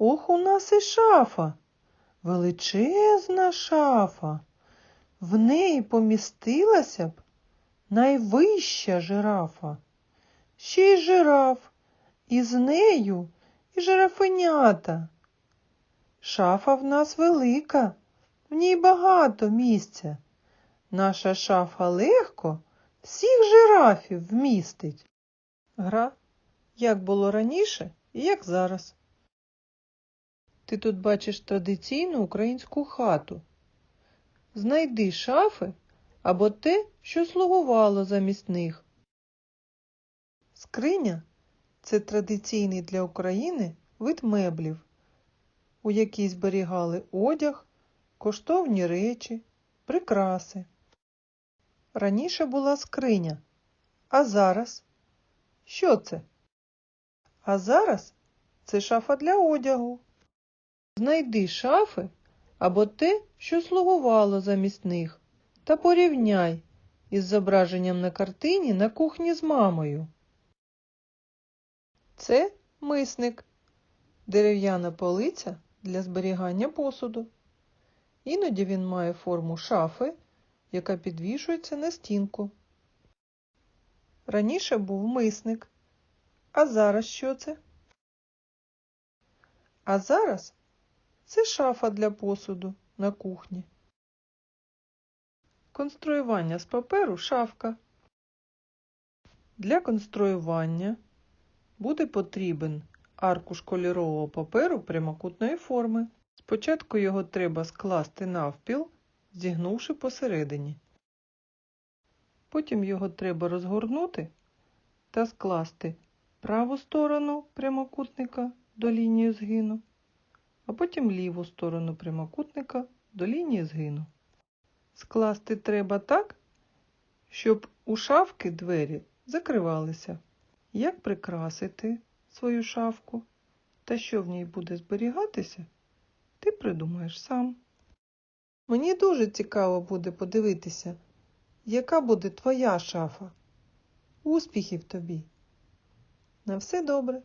Ох, у нас і шафа, величезна шафа. В неї помістилася б найвища жирафа. Ще й жираф, і з нею і жирафенята. Шафа в нас велика, в ній багато місця. Наша шафа легко всіх жирафів вмістить. Гра, як було раніше і як зараз. Ти тут бачиш традиційну українську хату. Знайди шафи або те, що слугувало замість них. Скриня це традиційний для України вид меблів, у якій зберігали одяг, коштовні речі, прикраси. Раніше була скриня, а зараз що це? А зараз це шафа для одягу. Знайди шафи або те, що слугувало замість них, та порівняй із зображенням на картині на кухні з мамою. Це мисник, дерев'яна полиця для зберігання посуду. Іноді він має форму шафи, яка підвішується на стінку. Раніше був мисник. А зараз що це? А зараз це шафа для посуду на кухні. Конструювання з паперу шафка. Для конструювання буде потрібен аркуш кольорового паперу прямокутної форми. Спочатку його треба скласти навпіл, зігнувши посередині. Потім його треба розгорнути та скласти праву сторону прямокутника до лінії згину, а потім ліву сторону прямокутника до лінії згину. Скласти треба так, щоб у шафки двері закривалися. Як прикрасити свою шафку та що в ній буде зберігатися, ти придумаєш сам. Мені дуже цікаво буде подивитися, яка буде твоя шафа. Успіхів тобі! На все добре!